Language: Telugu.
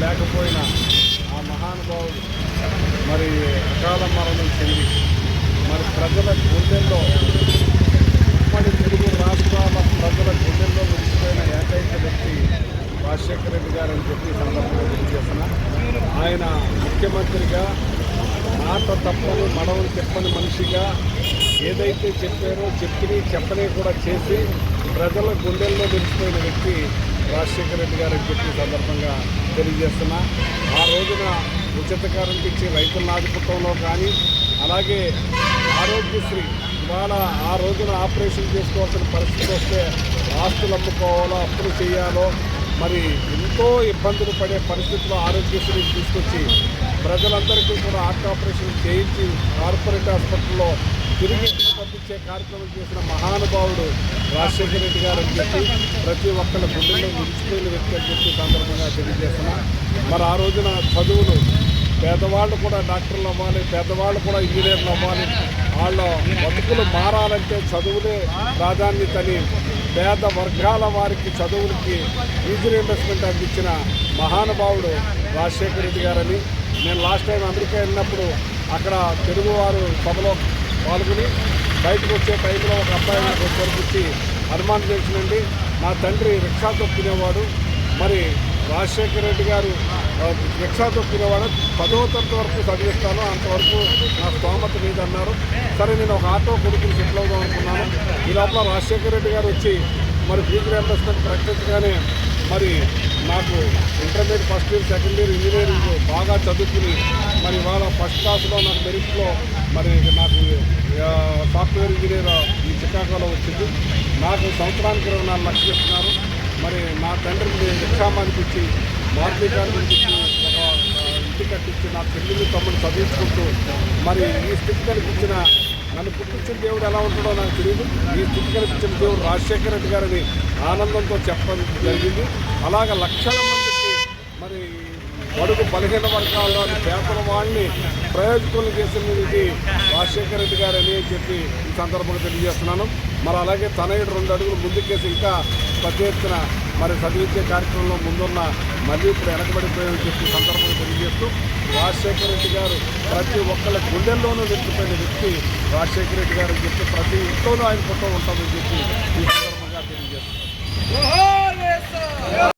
లేకపోయినా ఆ మహానుభావుడు మరి అకాల మరణం చెంది మరి ప్రజల గుండెల్లో ఉమ్మడి తెలుగు రాష్ట్రాల ప్రజల గుండెల్లో విడిచిపోయిన ఏకైక వ్యక్తి రాజశేఖర రెడ్డి గారు అని చెప్పి సందర్భంగా తెలియజేసిన ఆయన ముఖ్యమంత్రిగా మాట తప్పని మడవని చెప్పని మనిషిగా ఏదైతే చెప్పారో చెప్పిని చెప్పని కూడా చేసి ప్రజల గుండెల్లో నిలిచిపోయిన వ్యక్తి రాజశేఖర రెడ్డి గారికి అని సందర్భంగా తెలియజేస్తున్నా. ఆ రోజున ఉచిత కరెంట్ ఇచ్చి రైతుల ఆధిపత్యంలో కానీ అలాగే ఆరోగ్యశ్రీ ఇవాళ ఆ రోజున ఆపరేషన్ చేసుకోవాల్సిన పరిస్థితి వస్తే ఆస్తులు అమ్ముకోవాలో అప్పులు చేయాలో మరి ఎంతో ఇబ్బందులు పడే పరిస్థితుల్లో ఆరోగ్యశ్రీ తీసుకొచ్చి ప్రజలందరికీ కూడా హార్ట్ ఆపరేషన్ చేయించి కార్పొరేట్ హాస్పిటల్లో తిరిగి పంపించే కార్యక్రమం చేసిన మహానుభావుడు రాజశేఖర రెడ్డి గారు అని చెప్పి ప్రతి ఒక్కళ్ళ గుండెల్లో నిలిచిపోయిన వ్యక్తి అని చెప్పి సందర్భంగా తెలియజేస్తున్నా. మరి ఆ రోజున చదువులు పేదవాళ్ళు కూడా డాక్టర్లు అవ్వాలి పేదవాళ్ళు కూడా ఇంజనీర్లు అవ్వాలి వాళ్ళ బతుకులు మారాలంటే చదువులే ప్రాధాన్యతని పేద వర్గాల వారికి చదువులకి ఫీజు రీంబర్స్మెంట్ అందించిన మహానుభావుడు రాజశేఖర రెడ్డి గారని. నేను లాస్ట్ టైం అమెరికా వెళ్ళినప్పుడు అక్కడ తెలుగువారు సభలో పాల్గొని బయటకు వచ్చే టైంలో ఒక అబ్బాయి నాకు వచ్చి హనుమాన్ జంక్షన్ అండి నా తండ్రి రిక్షా తొక్కునేవాడు మరి రాజశేఖర రెడ్డి గారు రిక్షా తొక్కినేవాడు పదో తరగతి వరకు చదివిస్తాను అంతవరకు నా స్తోమత లేదన్నారు సరే నేను ఒక ఆటో కొడుకుని సెటిల్ అవుదాం అనుకున్నాను. ఈ లోపల రాజశేఖర రెడ్డి గారు వచ్చి మరి ఫీజు రియంబర్స్మెంట్ ప్రకటించగానే మరి నాకు intermediate first year second year engineering బాగా చదువుకుని మరి ఇవాళ ఫస్ట్ క్లాస్లో నాకు మెరిట్లో మరి నాకు సాఫ్ట్వేర్ ఇంజనీర్ ఈ చికాగోలో వచ్చింది. నాకు సంవత్సరానికి ఇరవై నాలుగు లక్షలు ఇస్తున్నారు. మరి మా తండ్రికి రిక్షామానికి ఇచ్చి మార్కెట్ గారికి ఇంటి కట్టించి నా పెళ్ళిని తమ్ముడు చదివించుకుంటూ మరి ఈ స్థితి కనిపించిన నన్ను పుట్టించిన దేవుడు ఎలా ఉంటాడో నాకు తెలియదు. ఈ స్థితి కనిపించిన దేవుడు రాజశేఖర రెడ్డి గారిని ఆనందంతో చెప్పడం జరిగింది. అలాగ లక్షల మందికి మరి బడుగు బలహీన వర్గాల్లోని పేపర్ వాళ్ళని ప్రయోజకులు చేసినది రాజశేఖర రెడ్డి గారు అని చెప్పి ఈ సందర్భంగా తెలియజేస్తున్నాను. మరి అలాగే తనయుడు రెండు అడుగులు ముందుకేసి ఇంకా పెద్ద ఎత్తున మరి చదివించే కార్యక్రమంలో ముందున్న మళ్ళీ ఇప్పుడు వెనకబడిపోయామని చెప్పి సందర్భంగా తెలియజేస్తూ రాజశేఖర రెడ్డి గారు ప్రతి ఒక్కళ్ళ గుండెల్లోనూ నిలిచిపోయిన వ్యక్తి రాజశేఖర రెడ్డి గారు చెప్పి ప్రతి ఇంట్లోనూ ఆయన ఫోటో ఉంటామని చెప్పి ఈ సందర్భంగా తెలియజేస్తున్నారు